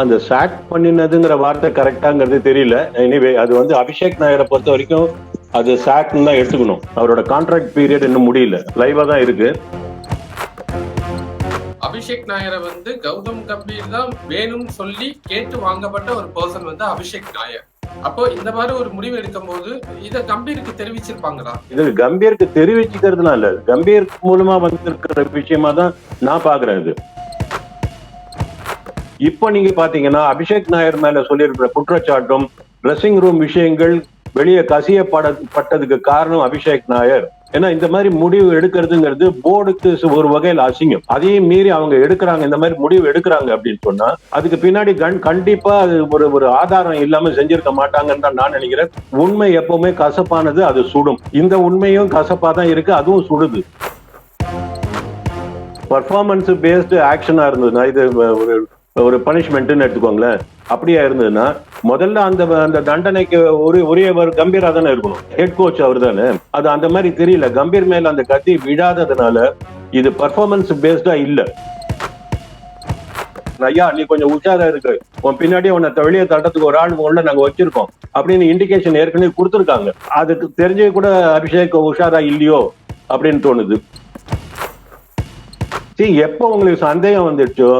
அந்த சாக் பண்ணினதுங்கிற வார்த்தை கரெக்டாங்கிறது தெரியல. எனிவே அது வந்து அபிஷேக் நாயரை பொறுத்த வரைக்கும் அது சாக்னு தான் எடுத்துக்கணும். அவரோட கான்ட்ராக்ட் பீரியட் இன்னும் முடியல. லைவா தான் இருக்கு. அபிஷேக் நாயரை வந்து கௌதம் கம்பீர் தான் வேணும்னு சொல்லி கேட்டு வாங்கப்பட்ட ஒரு பர்சன் வந்து அபிஷேக் நாயர். அப்போ இந்த மாதிரி ஒரு முடிவு எடுக்கும் போது இத கம்பீருக்கு தெரிவிச்சிருப்பாங்களா? இது கம்பீருக்கு தெரிவிச்சுக்கிறதுலாம் இல்ல. கம்பீர் மூலமா வந்திருக்கிற விஷயமா தான் நான் பாக்குறேன் இது. இப்போ நீங்க பாத்தீங்கன்னா அபிஷேக் நாயர் மேல சொல்லியிருக்கிற குற்றச்சாட்டும் ட்ரெஸ்ஸிங் ரூம் விஷயங்கள் வெளியே கசியப்படப்பட்டதுக்கு காரணம் அபிஷேக் நாயர். ஏன்னா இந்த மாதிரி முடிவு எடுக்கிறதுங்கிறது போர்டுக்கு ஒரு வகையில் அசிங்கம். அதையும் மீறி அவங்க எடுக்கிறாங்க இந்த மாதிரி முடிவு எடுக்கிறாங்க அப்படின்னு சொன்னா அதுக்கு பின்னாடி கண் கண்டிப்பா அது ஒரு ஒரு ஆதாரம் இல்லாம செஞ்சிருக்க மாட்டாங்கன்னு தான் நான் நினைக்கிறேன். உண்மை எப்பவுமே கசப்பானது அது சுடும். இந்த உண்மையும் கசப்பா தான் இருக்கு அதுவும் சுடுது. பர்ஃபார்மன்ஸ் பேஸ்டு ஆக்ஷனா இருந்ததுன்னா இது ஒரு பனிஷ்மெண்ட்னு எடுத்துக்கோங்களேன். அப்படியா இருந்ததுன்னா முதல்ல அந்த அந்த தண்டனைக்கு ஒரு உரியவர் கம்பீரா தானே இருக்கணும். ஹெட் கோச் அவர் தானே அது அந்த மாதிரி தெரியல. கம்பீர் மேல அந்த கத்தி விழாததுனால இது பர்ஃபார்மன்ஸ் பேஸ்டா இல்ல. ஐயா நீ கொஞ்சம் உஷாரா இருக்கு. உன் பின்னாடி உன்னை வெளியே தட்டத்துக்கு ஒரு ஆள் உள்ள நாங்க வச்சிருக்கோம். அப்படின்னு இண்டிகேஷன் ஏற்கனவே கொடுத்துருக்காங்க. அதுக்கு தெரிஞ்சே கூட அபிஷேக் உஷாரா இல்லையோ அப்படின்னு தோணுது. சரி எப்போ உங்களுக்கு சந்தேகம் வந்துடுச்சோ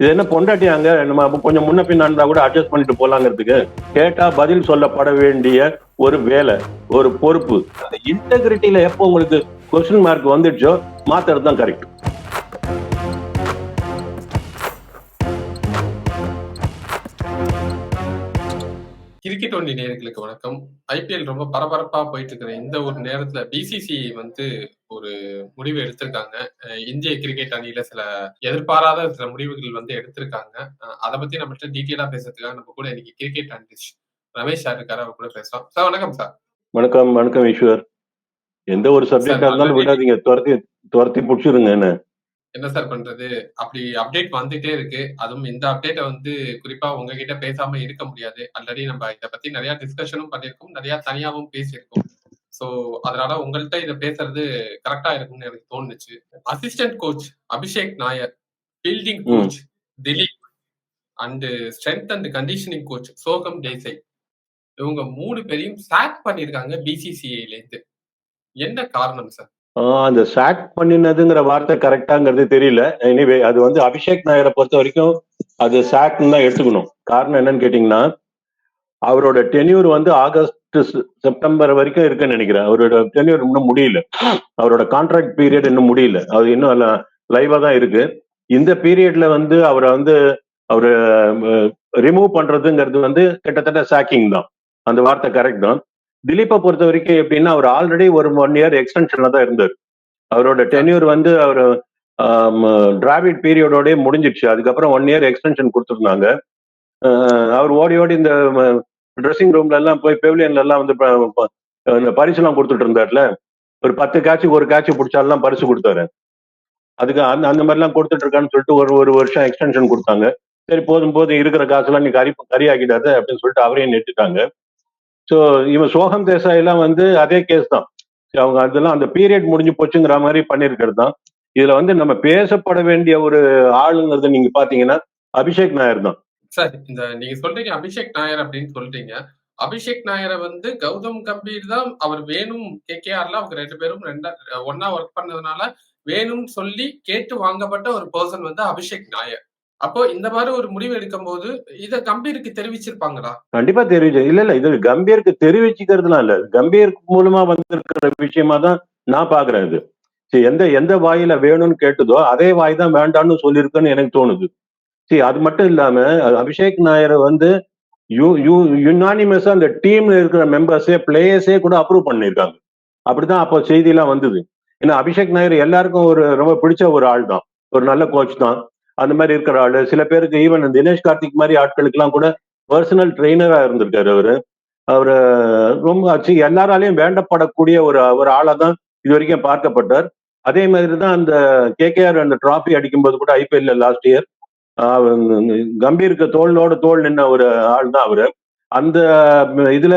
இது என்ன பொண்டாட்டியாங்க? நம்ம கொஞ்சம் முன்ன பின்னா இருந்தா கூட அட்ஜஸ்ட் பண்ணிட்டு போலாங்கிறதுக்கு கேட்டா பதில் சொல்லப்பட வேண்டிய ஒரு வேலை ஒரு பொறுப்பு. அந்த இன்டெகிரிட்டியில எப்போ உங்களுக்கு கொஸ்டின் மார்க் வந்துடுச்சோ மாத்துறது தான் கரெக்ட் கிரிக்கெட் ஒன்லி நேயர்களுக்கு வணக்கம். ஐபிஎல் ரொம்ப பரபரப்பா போயிட்டு இருக்கிற இந்த ஒரு நேரத்துல பிசிசி வந்து ஒரு முடிவு எடுத்திருக்காங்க. இந்திய கிரிக்கெட் அணியில சில எதிர்பாராத சில முடிவுகள் வந்து எடுத்திருக்காங்க. அதை பத்தி நம்மகிட்ட டீட்டெயிலா பேசுறதுக்காக நம்ம கூட இன்னைக்கு கிரிக்கெட் அனலிஸ்ட் ரமேஷ் சார் இருக்காரு அவர் கூட பேசலாம். சார் வணக்கம் சார். வணக்கம் வணக்கம் ஈஸ்வர். எந்த ஒரு சப்ஜெக்டா இருந்தாலும் விடாதீங்க. துரத்தி துரத்தி பிடிச்சிருங்க என்ன. என்ன சார் பண்றது? அப்படி அப்டேட் வந்துட்டே இருக்கு. அதுவும் இந்த அப்டேட்டை வந்து குறிப்பா உங்ககிட்ட பேசாம இருக்க முடியாது. ஆல்ரெடி நம்ம இத பத்தி நிறைய டிஸ்கஷனும் பண்ணிருக்கோம் நிறைய தனியாவும் பேசியிருக்கோம். சோ அதனால உங்கள்கிட்ட இத பேசுறது கரெக்டா இருக்கும்னு எனக்கு தோணுச்சு. Assistant coach Abhishek Nair fielding ம். Coach Dilip and strength and conditioning coach Sohum Desai. இவங்க மூணு பேரையும் சாக் பண்ணிருக்காங்க பிசிசிஐல இருந்து என்ன காரணம் சார் அந்த சாக் பண்ணினதுங்கிற வார்த்தை கரெக்டாங்கிறது தெரியல. எனிவே அது வந்து அபிஷேக் நாயரை பொறுத்த வரைக்கும் அது சாக்னு தான் எடுத்துக்கணும். காரணம் என்னன்னு கேட்டீங்கன்னா அவரோட டென்யூர் வந்து ஆகஸ்ட் செப்டம்பர் வரைக்கும் இருக்குன்னு நினைக்கிறேன். அவரோட டென்யூர் இன்னும் முடியல. அவரோட கான்ட்ராக்ட் பீரியட் இன்னும் முடியல. அது இன்னும் லைவா தான் இருக்கு. இந்த பீரியட்ல வந்து அவரை வந்து அவரை ரிமூவ் பண்றதுங்கிறது வந்து கிட்டத்தட்ட சாக்கிங் தான். அந்த வார்த்தை கரெக்ட் தான். திலீப்பை பொறுத்த வரைக்கும் எப்படின்னா அவர் ஆல்ரெடி ஒரு ஒன் இயர் எக்ஸ்டென்ஷன்ல தான் இருந்தார். அவரோட டென்யூர் வந்து அவர் டிராவிட் பீரியடோடய முடிஞ்சிடுச்சு. அதுக்கப்புறம் ஒன் இயர் எக்ஸ்டென்ஷன் கொடுத்துருந்தாங்க. ஆஹ் அவர் ஓடி ஓடி இந்த ட்ரெஸ்ஸிங் ரூம்ல எல்லாம் போய் பெவிலியன்ல எல்லாம் வந்து இந்த பரிசுலாம் கொடுத்துட்டு இருந்தார்ல. ஒரு பத்து கேட்சுக்கு ஒரு கேட்ச் பிடிச்சாலாம் பரிசு கொடுத்தாரு. அதுக்கு அந்த அந்த மாதிரிலாம் கொடுத்துட்டு இருக்கான்னு சொல்லிட்டு ஒரு ஒரு வருஷம் எக்ஸ்டென்ஷன் கொடுத்தாங்க. சரி போதும் போதும் இருக்கிற காசுலாம் நீ கறி ஆகிடாத அப்படின்னு சொல்லிட்டு அவரையும் நெட்டுட்டாங்க. ஸோ இவன் சோகம் தேசாய் எல்லாம் வந்து அதே கேஸ் தான். அவங்க அதெல்லாம் அந்த பீரியட் முடிஞ்சு போச்சுங்கிற மாதிரி பண்ணியிருக்கிறது தான். இதுல வந்து நம்ம பேசப்பட வேண்டிய ஒரு ஆளுங்கிறது நீங்க பாத்தீங்கன்னா அபிஷேக் நாயர் தான். சார் இந்த நீங்க சொல்றீங்க அபிஷேக் நாயர் அப்படின்னு சொல்றீங்க அபிஷேக் நாயரை வந்து கௌதம் கம்பீர் தான் அவர் வேணும் கே கேகேஆர்ல அவங்க ரெண்டு பேரும் ரெண்டா ஒன்னா ஒர்க் பண்ணதுனால வேணும்னு சொல்லி கேட்டு வாங்கப்பட்ட ஒரு பர்சன் வந்து அபிஷேக் நாயர். அப்போ இந்த மாதிரி ஒரு முடிவு எடுக்கும் போது இத கம்பீருக்கு தெரிவிச்சிருப்பாங்களா? கண்டிப்பா தெரிவிச்சு இல்ல இல்ல இது கம்பீருக்கு தெரிவிச்சுக்கிறதுலாம் இல்ல. கம்பீர் மூலமா வந்திருக்கிற விஷயமா தான் நான் பாக்குறேன் இது. சரி எந்த எந்த வாயில வேணும்னு கேட்டதோ அதே வாய் தான் வேண்டாம்னு சொல்லியிருக்குன்னு எனக்கு தோணுது. சரி அது மட்டும் இல்லாம அபிஷேக் நாயர் வந்து யூ யூ யுனானிமஸா அந்த டீம்ல இருக்கிற மெம்பர்ஸே பிளேயர்ஸே கூட அப்ரூவ் பண்ணியிருக்காங்க. அப்படிதான் அப்போ செய்தியெல்லாம் வந்தது. ஏன்னா அபிஷேக் நாயர் எல்லாருக்கும் ஒரு ரொம்ப பிடிச்ச ஒரு ஆள் தான். ஒரு நல்ல கோச் தான். அந்த மாதிரி இருக்கிற ஆளு. சில பேருக்கு ஈவன் தினேஷ் கார்த்திக் மாதிரி ஆட்களுக்கெல்லாம் கூட பர்சனல் ட்ரெயினரா இருந்திருக்காரு அவரு. அவரு ரொம்ப ஆச்சு எல்லாராலையும் வேண்டப்படக்கூடிய ஒரு ஒரு ஆளா தான் இது வரைக்கும் பார்க்கப்பட்டார். அதே மாதிரி தான் அந்த கேகேஆர் அந்த டிராஃபி அடிக்கும்போது கூட ஐபிஎல்ல லாஸ்ட் இயர் கம்பீருக்கு தோளோட தோல் நின்ன ஒரு ஆள் தான் அவரு. அந்த இதுல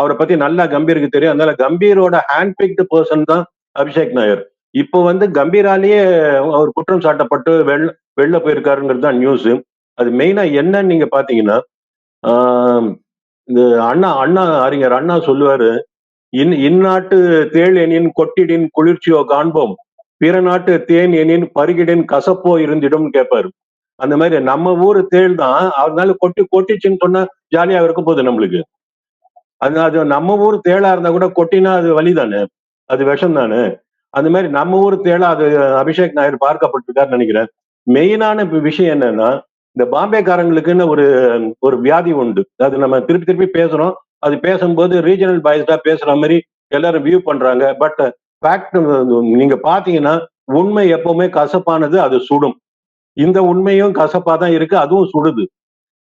அவரை பத்தி நல்லா கம்பீருக்கு தெரியும். அதனால கம்பீரோட ஹேண்ட் பிக்டு பர்சன் தான் அபிஷேக் நாயர். இப்போ வந்து கம்பீராலேயே அவர் குற்றம் சாட்டப்பட்டு வெள்ள வெளில போயிருக்காருங்கிறது தான் நியூஸ் அது மெயினா என்னன்னு நீங்க பாத்தீங்கன்னா ஆஹ் இந்த அண்ணா அண்ணா அறிஞர் அண்ணா சொல்லுவாரு இன் இந்நாட்டு தேள் எனின் கொட்டிடின் குளிர்ச்சியோ காண்போம். பிற நாட்டு தேன் எனின் பருகிடின் கசப்போ இருந்திடும் கேட்பாரு அந்த மாதிரி நம்ம ஊரு தேள் தான் அதனால கொட்டி கொட்டிச்சுன்னு சொன்னா ஜாலியா இருக்க போகுது நம்மளுக்கு. அது அது நம்ம ஊர் தேளா இருந்தா கூட கொட்டினா அது வலி தானே அது விஷம் தானே அந்த மாதிரி நம்ம ஊர் தேளா அது அபிஷேக் நாயர் பார்க்கப்பட்டிருக்காருன்னு நினைக்கிறேன். மெயினான விஷயம் என்னன்னா இந்த பாம்பேக்காரங்களுக்குன்னு ஒரு ஒரு வியாதி உண்டு. அது நம்ம திருப்பி திருப்பி பேசுறோம். அது பேசும்போது ரீஜனல் பாய்ஸ்டா பேசுற மாதிரி எல்லாரும் வியூ பண்றாங்க. பட் ஃபேக்ட் நீங்க பாத்தீங்கன்னா உண்மை எப்பவுமே கசப்பானது அது சுடும். இந்த உண்மையும் கசப்பா தான் இருக்கு அதுவும் சுடுது.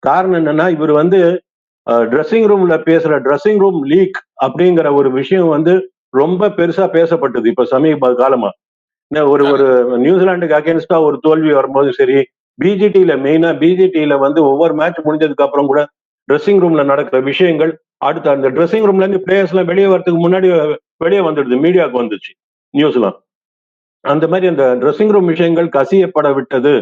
காரணம் என்னன்னா இவர் வந்து ட்ரெஸ்ஸிங் ரூம்ல பேசுற ட்ரெஸ்ஸிங் ரூம் லீக் அப்படிங்கிற ஒரு விஷயம் வந்து ரொம்ப பெருசா பேசப்பட்டது இப்ப சமீப காலமா. ஒரு ஒரு நியூசிலாந்துக்கு அகேன்ஸ்டா ஒரு தோல்வி வரும்போது சரி பிஜிடியில மெயினா பிஜிடியில வந்து ஒவ்வொரு மேட்ச் முடிஞ்சதுக்கு அப்புறம் கூட ட்ரெஸ்ஸிங் ரூம்ல நடக்கிற விஷயங்கள் அடுத்த அந்த ட்ரெஸ்ஸிங் ரூம்ல இருந்து பிளேயர்ஸ் எல்லாம் வெளியே வரதுக்கு முன்னாடி வெளியே வந்துடுது மீடியாவுக்கு வந்துச்சு நியூஸ்லாம் அந்த மாதிரி அந்த ட்ரெஸ்ஸிங் ரூம் விஷயங்கள் கசியப்பட விட்டது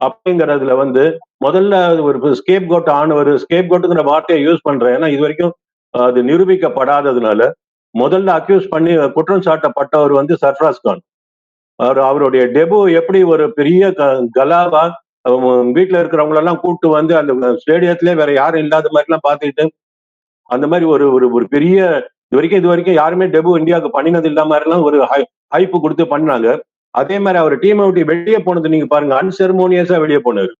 அப்படிங்கறதுல வந்து முதல்ல ஒரு ஸ்கேப் கோட் ஆனவர் ஸ்கேப் கோட்டுங்கிற வார்த்தையை யூஸ் பண்றேன். ஏன்னா இது வரைக்கும் அது நிரூபிக்கப்படாததுனால முதல்ல அக்யூஸ் பண்ணி குற்றம் சாட்டப்பட்டவர் வந்து சர்ஃப்ராஸ் கான். அவர் அவருடைய டெபு எப்படி ஒரு பெரிய கலாவா வீட்டுல இருக்கிறவங்களெல்லாம் கூப்பிட்டு வந்து அந்த ஸ்டேடியத்திலே வேற யாரும் இல்லாத மாதிரி எல்லாம் பாத்துக்கிட்டு அந்த மாதிரி ஒரு ஒரு ஒரு பெரிய இது வரைக்கும் இது வரைக்கும் யாருமே டெபு இந்தியாவுக்கு பண்ணினது இல்லாம மாதிரிலாம் ஒரு ஹைப்பு கொடுத்து பண்ணாங்க அதே மாதிரி அவர் டீமை விட்டு வெளியே போனது நீங்க பாருங்க அன்செரமோனியஸா வெளியே போனாரு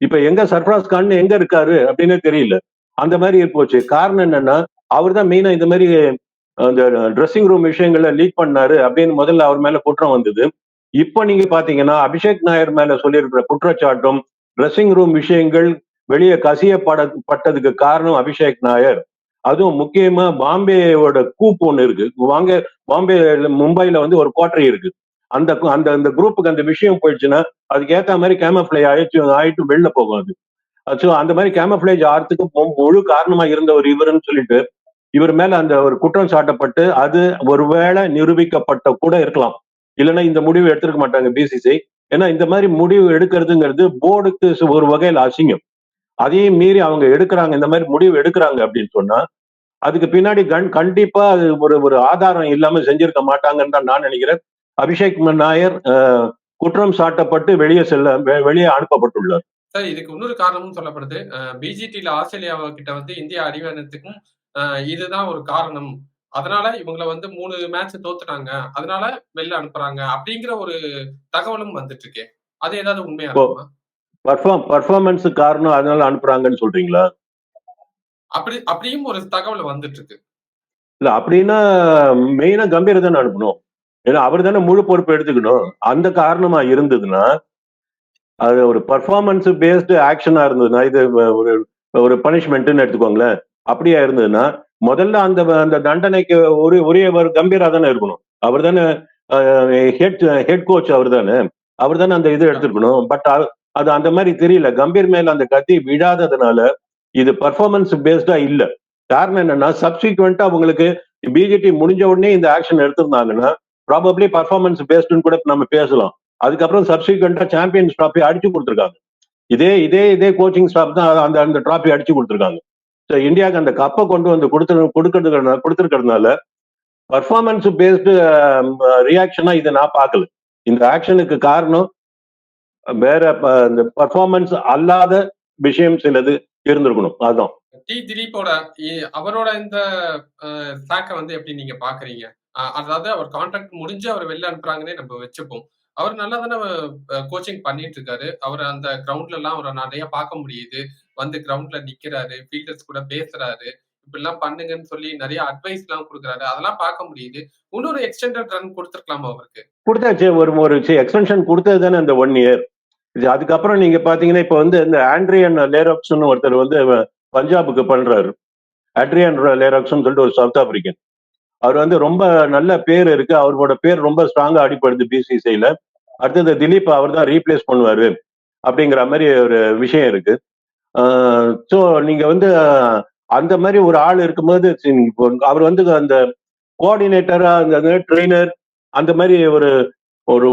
இப்ப எங்க சர்ஃப்ராஸ் கான் எங்க இருக்காரு அப்படின்னு தெரியல. அந்த மாதிரி போச்சு. காரணம் என்னன்னா அவர் தான் மெயினா இந்த மாதிரி அந்த ட்ரெஸ்ஸிங் ரூம் விஷயங்கள்ல லீக் பண்ணாரு அப்படின்னு முதல்ல அவர் மேல குற்றம் வந்தது. இப்ப நீங்க பாத்தீங்கன்னா அபிஷேக் நாயர் மேல சொல்லியிருக்கிற குற்றச்சாட்டும் ட்ரெஸ்ஸிங் ரூம் விஷயங்கள் வெளியே கசியப்படப்பட்டதுக்கு காரணம் அபிஷேக் நாயர். அதுவும் முக்கியமா பாம்பேயோட கூப் ஒண்ணு இருக்கு. வாங்க பாம்பே மும்பைல வந்து ஒரு கோட்டரி இருக்கு. அந்த அந்த அந்த குரூப்புக்கு அந்த விஷயம் போயிடுச்சுன்னா அதுக்கு ஏத்த மாதிரி கேமப்ளை ஆயிடுச்சு ஆயிட்டு வெளில போகும் அது ஸோ அந்த மாதிரி கேமப்ளேஜ் ஆறதுக்கு முழு காரணமா இருந்த ஒரு இவருன்னு சொல்லிட்டு இவர் மேல அந்த ஒரு குற்றம் சாட்டப்பட்டு அது ஒருவேளை நிரூபிக்கப்பட்ட கூட இருக்கலாம். இல்லைன்னா இந்த முடிவு எடுத்திருக்க மாட்டாங்க பிசிசி ஏன்னா இந்த மாதிரி முடிவு எடுக்கிறதுங்கிறது போர்டுக்கு ஒரு வகையில் அசிங்கம். அதையும் மீறி அவங்க எடுக்கிறாங்க இந்த மாதிரி முடிவு எடுக்கிறாங்க அப்படின்னு சொன்னா அதுக்கு பின்னாடி கண் கண்டிப்பா அது ஒரு ஒரு ஆதாரம் இல்லாம செஞ்சிருக்க மாட்டாங்கன்னு தான் நான் நினைக்கிறேன். அபிஷேக் நாயர் குற்றம் சாட்டப்பட்டு வெளியே செல்ல வெளியே அனுப்பப்பட்டுள்ளார். சார் இதுக்கு இன்னொரு காரணமும் சொல்லப்படுது. பிஜிடியில ஆஸ்திரேலியாவை கிட்ட வந்து இந்தியா அடிவானத்துக்கும் இதுதான் ஒரு காரணம். அதனால இவங்கள வந்து மூணு மேட்ச் தோத்துட்டாங்க. அதனால வெளில அனுப்புறாங்க அப்படிங்கிற ஒரு தகவலும் வந்துட்டு இருக்கு அது ஏதாவது உண்மையா பர்ஃபார்ம் பர்ஃபார்மன்ஸ் காரணம் அதனால அனுப்புறாங்கன்னு சொல்றீங்களா? அப்படி அப்படியும் ஒரு தகவல் வந்துட்டு இருக்கு இல்ல அப்படின்னா மெயினா கம்பீர் தானே அனுப்பணும். ஏன்னா அவர் தானே முழு பொறுப்பு எடுத்துக்கணும். அந்த காரணமா இருந்ததுன்னா அது ஒரு பர்ஃபார்மன்ஸ் பேஸ்டு ஆக்ஷனா இருந்ததுன்னா இது ஒரு ஒரு பனிஷ்மெண்ட்னு எடுத்துக்கோங்களேன். அப்படியா இருந்ததுன்னா முதல்ல அந்த அந்த தண்டனைக்கு ஒரு உரியவர் கம்பீரா தானே இருக்கணும். அவர் தானே ஹெட் ஹெட் கோச் அவர் தானே. அவர் தானே அந்த இது எடுத்துருக்கணும். பட் அது அந்த மாதிரி தெரியல. கம்பீர் மேல அந்த கத்தி விழாததுனால இது பர்ஃபார்மன்ஸ் பேஸ்டா இல்ல. காரணம் என்னன்னா சப்சிக்வெண்டா அவங்களுக்கு பிஜேபி முடிஞ்ச உடனே இந்த ஆக்ஷன் எடுத்திருந்தாங்கன்னா ப்ராபப்ளி பர்ஃபார்மன்ஸ் பேஸ்டுன்னு கூட நம்ம பேசலாம். அதுக்கப்புறம் சப்சிக்வெண்டா சாம்பியன்ஸ் ட்ராஃபி அடிச்சு கொடுத்துருக்காங்க. இதே இதே இதே கோச்சிங் ஸ்டாஃப் தான் அந்த அந்த ட்ராஃபி அடிச்சு கொடுத்துருக்காங்க. ஸோ இந்தியாவுக்கு அந்த கப்பை கொண்டு வந்து கொடுத்து கொடுக்கறதுக்கு கொடுத்துருக்கிறதுனால பர்ஃபார்மன்ஸ் பேஸ்டு ரியாக்ஷனா um, இதை நான் பார்க்கல. இந்த ஆக்ஷனுக்கு காரணம் வேற இந்த பர்ஃபார்மன்ஸ் அல்லாத விஷயம் சிலது இருந்திருக்கணும். அதுதான் டி திலீப்போட அவரோட இந்த சாக்கை வந்து எப்படி நீங்க பாக்குறீங்க அதாவது அவர் கான்ட்ராக்ட் முடிஞ்சு அவர் வெளில அனுப்புறாங்கன்னே நம்ம வச்சுப்போம். அவர் நல்லா தானே கோச்சிங் பண்ணிட்டு இருக்காரு அவர் அந்த கிரவுண்ட்ல எல்லாம் அவரை நிறைய பார்க்க முடியுது. வந்து கிரவுண்ட்ல நிக்கிறாரு ஃபீல்டர்ஸ் கூட பேசுறாரு. இப்படிலாம் பண்ணுங்கன்னு சொல்லி நிறைய அட்வைஸ் எல்லாம் கொடுக்குறாரு. அதெல்லாம் பார்க்க முடியுது. இன்னொரு எக்ஸ்டெண்டட் ரன் கொடுத்துருக்கலாமா அவருக்கு? கொடுத்தாச்சு. ஒரு ஒரு எக்ஸ்டென்ஷன் கொடுத்தது தானே அந்த ஒன் இயர் அதுக்கப்புறம் நீங்க பாத்தீங்கன்னா இப்ப வந்து இந்த ஆண்ட்ரியன் லேராக்ஸ்னு ஒருத்தர் வந்து பஞ்சாபுக்கு பண்றாரு. ஆட்ரியன் லேராக்ஸ்னு சொல்லிட்டு ஒரு சவுத் ஆப்பிரிக்கன் அவர் வந்து ரொம்ப நல்ல பேர் இருக்கு. அவரோட பேர் ரொம்ப ஸ்ட்ராங்கா அடிப்படுது பிசிசிஐல அடுத்தது திலீப் அவர் தான் ரீப்ளேஸ் பண்ணுவாரு அப்படிங்கிற மாதிரி ஒரு விஷயம் இருக்கு. ஸோ நீங்க வந்து அந்த மாதிரி ஒரு ஆள் இருக்கும்போது அவர் வந்து அந்த கோஆர்டினேட்டரா அந்த ட்ரெயினர் அந்த மாதிரி ஒரு ஒரு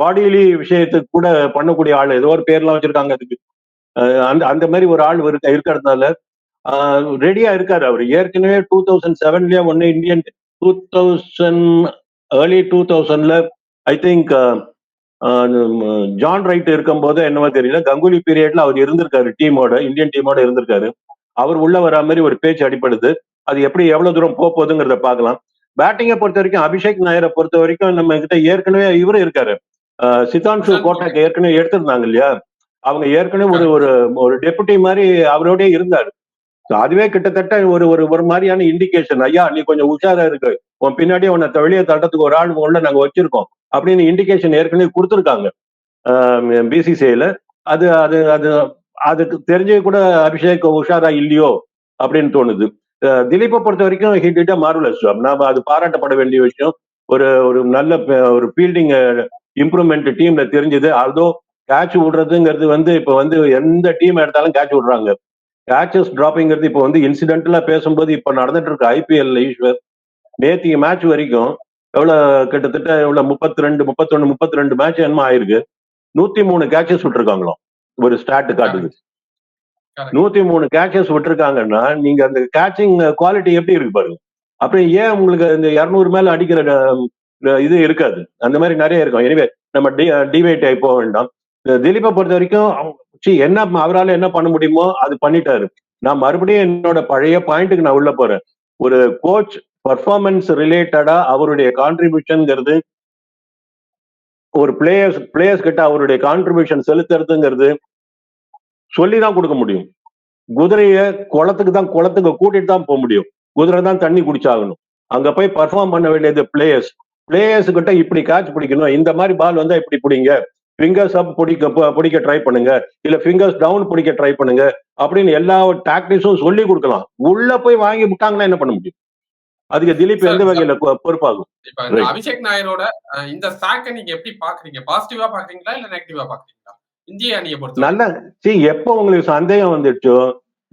பாடியிலி விஷயத்துக்கு கூட பண்ணக்கூடிய ஆள். ஏதோ ஒரு பேர்லாம் வச்சிருக்காங்க அதுக்கு. அந்த அந்த மாதிரி ஒரு ஆள் இருக்க இருக்கிறதுனால ரெடியா இருக்காரு அவர். ஏற்கனவே டூ தௌசண்ட் செவன்லயே ஒன்னு Indian two thousand early two தௌசண்ட்ல I think John Wright இருக்கும்போது என்னவோ தெரியல. கங்குலி பீரியட்ல அவர் இருந்திருக்காரு டீமோட இந்தியன் டீமோட இருந்திருக்காரு. அவர் உள்ள வரா மாதிரி ஒரு பேச்சு அடிப்படுது அது எப்படி எவ்வளவு தூரம் போக போகுதுங்கிறத பார்க்கலாம். பேட்டிங்கை பொறுத்த வரைக்கும் அபிஷேக் நாயரை பொறுத்த வரைக்கும் நம்ம கிட்ட ஏற்கனவே இவரும் இருக்காரு. அஹ் சித்தான்ஷு கோட்டாக்கு ஏற்கனவே எடுத்திருந்தாங்க இல்லையா? அவங்க ஏற்கனவே ஒரு ஒரு டெபுட்டி மாதிரி அவரோடய இருந்தாரு. அதுவே கிட்டத்தட்ட ஒரு ஒரு ஒரு மாதிரியான இண்டிகேஷன் ஐயா நீ கொஞ்சம் உஷாரா இருக்கு. உன் பின்னாடியே உன்னை வெளியே தட்டத்துக்கு ஒரு ஆள் உள்ள நாங்க வச்சிருக்கோம். அப்படின்னு இண்டிகேஷன் ஏற்கனவே கொடுத்துருக்காங்க. பிசிசிஐல அது அது அது அதுக்கு தெரிஞ்சு கூட அபிஷேக் உஷாரா இல்லையோ அப்படின்னு தோணுது. திலீப்பை பொறுத்த வரைக்கும் ஹிட் மார்வலஸ் ஜாப் நாம அது பாராட்டப்பட வேண்டிய விஷயம். ஒரு ஒரு நல்ல ஒரு ஃபீல்டிங் இம்ப்ரூவ்மெண்ட் டீம்ல தெரிஞ்சது. அதோ கேட்ச் விடுறதுங்கிறது வந்து இப்ப வந்து எந்த டீம் எடுத்தாலும் கேட்ச் விடுறாங்க. கேட்சஸ் டிராப்பிங்கிறது இப்போ வந்து இன்சிடென்டலா பேசும்போது இப்ப நடந்துட்டு இருக்கு ஐபிஎல்ல ஈஸ்வர் நேத்திய மேட்ச் வரைக்கும் எவ்வளவு கிட்டத்தட்ட எவ்வளவு முப்பத்தி ரெண்டு முப்பத்தொன்னு முப்பத்தி ரெண்டு மேட்ச் என்னமோ ஆயிருக்கு. நூத்தி மூணு கேட்சஸ் விட்டுருக்காங்களாம். ஒரு ஸ்டாட் காட்டுது. நூத்தி மூணு கேட்சஸ் விட்டுருக்காங்கன்னா நீங்க அந்த கேட்சிங் குவாலிட்டி எப்படி இருக்கு பாருங்க. அப்புறம் ஏன் உங்களுக்கு இந்த இருநூறு மேல அடிக்கிற இது இருக்காது? அந்த மாதிரி நிறைய இருக்கும். எனவே நம்ம டிவைட் ஆகி போக வேண்டாம். திலீப்பை பொறுத்த வரைக்கும் சீ, என்ன அவரால என்ன பண்ண முடியுமோ அது பண்ணிட்டாரு. நான் மறுபடியும் என்னோட பழைய பாயிண்ட்டுக்கு நான் உள்ள போறேன். ஒரு கோச் பர்ஃபார்மன்ஸ் ரிலேட்டடா அவருடைய கான்ட்ரிபியூஷன்ங்கிறது ஒரு பிளேயர்ஸ் பிளேயர்ஸ் கிட்ட அவருடைய கான்ட்ரிபியூஷன் செலுத்துறதுங்கிறது சொல்லி தான் கொடுக்க முடியும். குதிரைய குளத்துக்கு தான் குளத்துக்கு கூட்டிட்டு தான் போக முடியும். குதிரை தான் தண்ணி குடிச்சாகணும். அங்க போய் பர்ஃபார்ம் பண்ண வேண்டியது பிளேயர்ஸ் பிளேயர்ஸ் கிட்ட இப்படி கேட்ச் பிடிக்கணும். இந்த மாதிரி பால் வந்தா இப்படி பிடிங்க. ஃபிங்கர்ஸ் அப் பிடிக்க பிடிக்க ட்ரை பண்ணுங்க. இல்ல ஃபிங்கர்ஸ் டவுன் பிடிக்க ட்ரை பண்ணுங்க. அப்படின்னு எல்லா டாக்டிக்ஸும் சொல்லி கொடுக்கலாம். உள்ள போய் வாங்கி விட்டாங்கன்னா என்ன பண்ண முடியும்? அதுக்கு திலீப் எந்த வகையில பொறுப்பாகும். அபிஷேக் நாயரோட இந்த சாக்க நீங்க எப்படி பாக்குறீங்க? பாசிட்டிவா பாக்குறீங்களா இல்ல நெகட்டிவா பாக்குறீங்களா? இந்திய அணியை பொறுத்த நல்ல சி எப்போ உங்களுக்கு சந்தேகம் வந்துடுச்சோ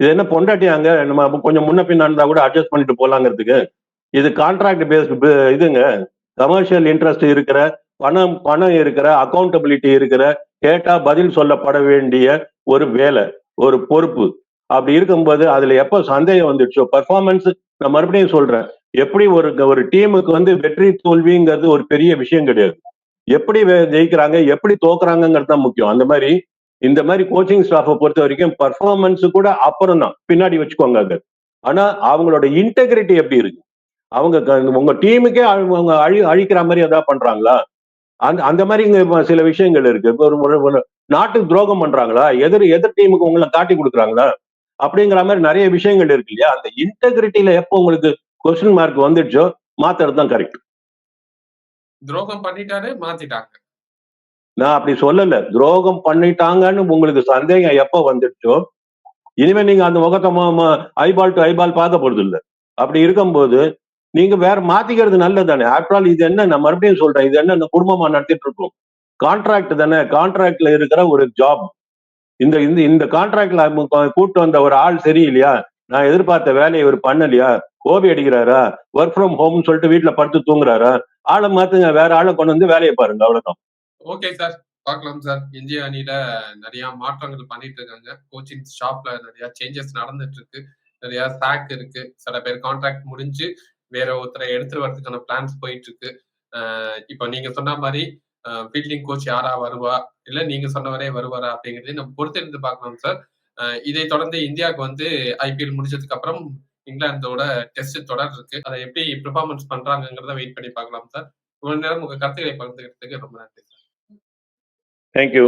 இது என்ன பொண்டாட்டியாங்க நம்ம கொஞ்சம் முன்ன பின்ன இருந்தா கூட அட்ஜஸ்ட் பண்ணிட்டு போலாங்கிறதுக்கு இது கான்ட்ராக்ட் பேஸ்ட் இதுங்க கமர்ஷியல் இன்ட்ரெஸ்ட் இருக்கிற பணம் பணம் இருக்கிற அக்கௌண்டபிலிட்டி இருக்கிற கேட்டா பதில் சொல்லப்பட வேண்டிய ஒரு வேலை ஒரு பொறுப்பு. அப்படி இருக்கும்போது அதுல எப்போ சந்தேகம் வந்துடுச்சோ பர்ஃபார்மன்ஸ் நான் மறுபடியும் சொல்றேன். எப்படி ஒரு ஒரு டீமுக்கு வந்து வெற்றி தோல்விங்கிறது ஒரு பெரிய விஷயம் கிடையாது. எப்படி வே- ஜெயிக்கிறாங்க எப்படி தோக்குறாங்கிறது தான் முக்கியம். அந்த மாதிரி இந்த மாதிரி கோச்சிங் ஸ்டாஃபை பொறுத்த வரைக்கும் பர்ஃபார்மன்ஸ் கூட அப்புறம் தான். பின்னாடி வச்சுக்கோங்க அது. ஆனா அவங்களோட இன்டெகிரிட்டி எப்படி இருக்கு? அவங்க உங்க டீமுக்கே அவங்க அழி அழிக்கிற மாதிரி ஏதாவது பண்றாங்களா? அந்த அந்த மாதிரி இங்க சில விஷயங்கள் இருக்கு. இப்ப நாட்டுக்கு துரோகம் பண்றாங்களா? எதிர் எதிர் டீமுக்கு உங்களை காட்டி கொடுக்குறாங்களா? அப்படிங்கிற மாதிரி நிறைய விஷயங்கள் இருக்கு இல்லையா? அந்த இன்டெகிரிட்டியில எப்போ உங்களுக்கு கொஸ்டின் மார்க் வந்துடுச்சோ மாத்துறது தான் கரெக்ட் துரோகம் பண்ணிட்டாரு மாத்திட்டாங்க. நான் அப்படி சொல்லல. துரோகம் பண்ணிட்டாங்கன்னு உங்களுக்கு சந்தேகம் எப்ப வந்துடுச்சோ இனிமே நீங்க அந்த முகத்தை ஐபால் டு ஐபால் பார்க்க போறது இல்ல அப்படி இருக்கும்போது நீங்க வேற மாத்திக்கிறது நல்லது தானே ஆஃப்டர் ஆல் இது என்ன? நான் மறுபடியும் சொல்றேன். இது என்ன? இந்த குடும்பமா நடத்திட்டு இருக்கோம். கான்ட்ராக்ட் தானே? கான்ட்ராக்ட்ல இருக்கிற ஒரு ஜாப் இந்த இந்த இந்த கான்ட்ராக்ட்ல கூட்டு வந்த ஒரு ஆள் சரியில்லையா? நான் எதிர்பார்த்த வேலையை இவர் பண்ணலையா? கோபி அடிக்கிறாரா? ஒர்க் ஃப்ரம் ஹோம்னு சொல்லிட்டு வீட்டுல படுத்து தூங்குறாரா? ஆளை மாத்துங்க. வேற ஆளை கொண்டு வந்து வேலையை பாருங்க. அவ்வளவுதான். ஓகே சார் பார்க்கலாம் சார் இந்திய அணியில நிறைய மாற்றங்கள் பண்ணிட்டு இருக்காங்க. கோச்சிங் ஷாப்ல நிறைய சேஞ்சஸ் நடந்துட்டு இருக்கு. நிறைய சாக் இருக்கு. சில பேர் கான்ட்ராக்ட் முடிஞ்சு வேற ஒருத்தரை எடுத்துட்டு வரதுக்கான பிளான்ஸ் போயிட்டு இருக்கு இப்போ நீங்க சொன்ன மாதிரி ஃபீல்டிங் கோச் யாரா வருவா? இல்ல நீங்க சொன்னவரே வருவாரா அப்படிங்கறதை நம்ம பொறுத்திருந்து பார்க்கலாம் சார் இதை தொடர்ந்து இந்தியாவுக்கு வந்து ஐபிஎல் முடிஞ்சதுக்கு அப்புறம் இங்கிலாந்தோட டெஸ்ட் தொடர் இருக்கு. அதை எப்படி பெர்ஃபார்மன்ஸ் பண்றாங்கிறத வெயிட் பண்ணி பார்க்கலாம் சார் இவ்வளவு நேரம் உங்க கருத்துக்களை பகிர்ந்துக்கிறதுக்கு ரொம்ப நன்றி சார் தேங்க்யூ